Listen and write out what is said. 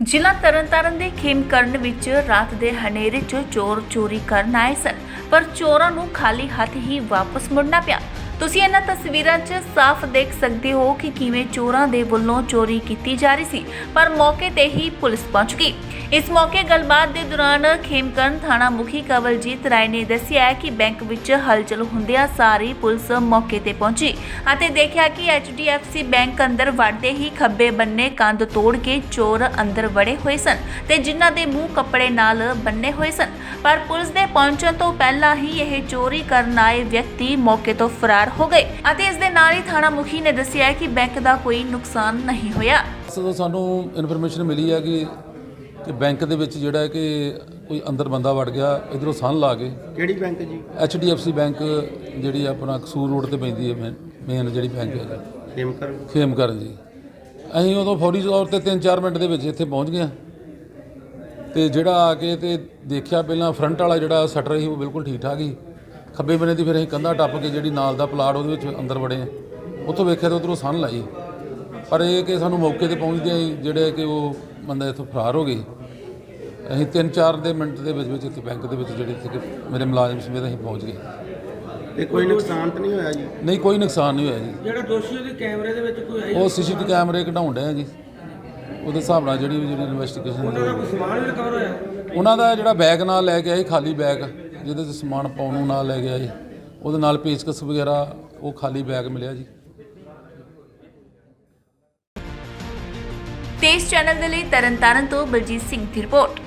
ਜ਼ਿਲ੍ਹਾ ਤਰਨਤਾਰਨ ਦੇ ਖੇਮਕਰਨ ਵਿੱਚ ਰਾਤ ਦੇ ਹਨੇਰੇ 'ਚ ਚੋਰ ਚੋਰੀ ਕਰਨ ਆਏ ਸਨ, ਪਰ ਚੋਰਾਂ ਨੂੰ ਖਾਲੀ ਹੱਥ ਹੀ ਵਾਪਸ ਮੁੜਨਾ ਪਿਆ। ਤੁਸੀਂ ਇਹਨਾਂ ਤਸਵੀਰਾਂ 'ਚ ਸਾਫ਼ ਦੇਖ ਸਕਦੇ ਹੋ ਕਿ ਕਿਵੇਂ ਚੋਰਾਂ ਦੇ ਵੱਲੋਂ ਚੋਰੀ ਕੀਤੀ ਜਾ ਰਹੀ ਸੀ, ਪਰ ਮੌਕੇ ਤੇ ਹੀ ਪੁਲਿਸ ਪਹੁੰਚ ਗਈ। ਇਸ ਮੌਕੇ ਗੱਲਬਾਤ ਦੇ ਦੌਰਾਨ ਖੇਮਕਰਨ ਥਾਣਾ ਮੁਖੀ ਕਵਲਜੀਤ ਰਾਏ ਨੇ ਦੱਸਿਆ ਕਿ ਬੈਂਕ ਵਿੱਚ ਹਲਚਲ ਹੁੰਦਿਆਂ ਸਾਰੀ ਪੁਲਿਸ ਮੌਕੇ ਤੇ ਪਹੁੰਚੀ ਅਤੇ ਦੇਖਿਆ ਕਿ HDFC ਬੈਂਕ ਅੰਦਰ ਵੜਦੇ ਹੀ ਖੱਬੇ ਬੰਨੇ ਕੰਧ ਤੋੜ ਕੇ ਚੋਰ ਅੰਦਰ ਵੜੇ ਹੋਏ ਸਨ ਤੇ ਜਿਨ੍ਹਾਂ ਦੇ ਮੂੰਹ ਕੱਪੜੇ ਨਾਲ ਬੰਨੇ ਹੋਏ ਸਨ। ਪਰ ਪੁਲਿਸ ਦੇ ਪਹੁੰਚਣ ਤੋਂ ਪਹਿਲਾਂ ਹੀ ਇਹ ਚੋਰੀ ਕਰਨ ਆਏ ਵਿਅਕਤੀ ਮੌਕੇ ਤੋਂ ਫਰਾਰ ਹੋ ਗਏ ਅਤੇ ਇਸ ਦੇ ਨਾਲ ਹੀ ਥਾਣਾ ਮੁਖੀ ਨੇ ਦੱਸਿਆ ਕਿ ਬੈਂਕ ਦਾ ਕੋਈ ਨੁਕਸਾਨ ਨਹੀਂ ਹੋਇਆ। ਸਾਨੂੰ ਇਨਫੋਰਮੇਸ਼ਨ ਮਿਲੀ ਹੈ ਕਿ ਕਿ ਬੈਂਕ ਦੇ ਵਿੱਚ ਜਿਹੜਾ ਹੈ ਕਿ ਕੋਈ ਅੰਦਰ ਬੰਦਾ ਵੜ ਗਿਆ ਇਧਰੋਂ ਸੰਨ ਲਾ ਕੇ। ਕਿਹੜੀ ਬੈਂਕ ਜੀ? HDFC ਬੈਂਕ ਜਿਹੜੀ ਆਪਣਾ ਕਸੂਰ ਰੋਡ ਤੇ ਪੈਂਦੀ ਹੈ ਮੇਨ ਜਿਹੜੀ ਬੈਂਕ ਹੈ ਖੇਮਕਰ ਖੇਮ ਕਰਨ ਜੀ। ਅਸੀਂ ਉਦੋਂ ਫੌਰੀ ਤੌਰ ਤੇ 3-4 ਮਿੰਟ ਦੇ ਵਿੱਚ ਇੱਥੇ ਪਹੁੰਚ ਗਏ ਹਾਂ। ਤੇ ਜਿਹੜਾ ਆ ਕੇ ਤੇ ਦੇਖਿਆ ਪਹਿਲਾਂ ਫਰੰਟ ਵਾਲਾ ਜਿਹੜਾ ਸ਼ਟਰ ਸੀ ਉਹ ਬਿਲਕੁਲ ਠੀਕ ਠਾਕ ਸੀ। ਖੱਬੇ ਬੰਨੇ ਦੀ ਫਿਰ ਅਸੀਂ ਕੰਧਾ ਟੱਪ ਕੇ ਜਿਹੜੀ ਨਾਲ ਦਾ ਪਲਾਟ ਉਹਦੇ ਵਿੱਚ ਅੰਦਰ ਵੜੇ ਹਾਂ। ਉੱਥੋਂ ਵੇਖਿਆ ਤਾਂ ਉਧਰੋਂ ਸੰਨ ਲਾਈ। ਪਰ ਇਹ ਕਿ ਸਾਨੂੰ ਮੌਕੇ ਤੇ ਪਹੁੰਚਦੇ ਹੀ ਜਿਹੜੇ ਕਿ ਉਹ ਬੰਦਾ ਇੱਥੋਂ ਫਰਾਰ ਹੋ ਗਏ ਅਸੀਂ 3-4 ਦੇ ਮਿੰਟ ਦੇ ਵਿੱਚ ਵਿੱਚ ਇੱਥੇ ਬੈਂਕ ਦੇ ਵਿੱਚ ਜਿਹੜੇ ਇੱਥੇ ਮੇਰੇ ਮੁਲਾਜ਼ਮ ਸਮੇਤ ਅਸੀਂ ਪਹੁੰਚ ਗਏ। ਤੇ ਕੋਈ ਨੁਕਸਾਨ ਤਾਂ ਨਹੀਂ ਹੋਇਆ ਜੀ? ਨਹੀਂ ਕੋਈ ਨੁਕਸਾਨ ਨਹੀਂ ਹੋਇਆ ਜੀ। ਜਿਹੜਾ ਦੋਸ਼ੀ ਉਹਦੇ ਕੈਮਰੇ ਦੇ ਵਿੱਚ ਕੋਈ ਆਈ ਉਹ ਸੀਸੀਟੀਵੀ ਕੈਮਰੇ ਕਢਾਉਣ ਡਏ ਆ ਜੀ। ਉਹਦੇ ਹਿਸਾਬ ਨਾਲ ਜਿਹੜੀ ਵੀ ਜਿਹੜੀ ਇਨਵੈਸਟੀਗੇਸ਼ਨ ਉਹਨਾਂ ਦਾ ਕੋਈ ਸਮਾਨ ਵੀ ਰਿਕਵਰ ਹੋਇਆ? ਉਹਨਾਂ ਦਾ ਜਿਹੜਾ ਬੈਗ ਨਾਲ ਲੈ ਕੇ ਆਏ ਖਾਲੀ ਬੈਗ ਜਿਹਦੇ 'ਚ ਸਮਾਨ ਪਾਉਣ ਨੂੰ ਨਾਲ ਲੈ ਕੇ ਆਏ ਉਹਦੇ ਨਾਲ ਪੇਚਕਸ ਵਗੈਰਾ ਉਹ ਖਾਲੀ ਬੈਗ ਮਿਲਿਆ ਜੀ। ਤੇਜ਼ ਚੈਨਲ ਦੇ ਲਈ ਤਰਨਤਾਰਨ ਤੋਂ ਬਲਜੀਤ ਸਿੰਘ ਦੀ ਰਿਪੋਰਟ।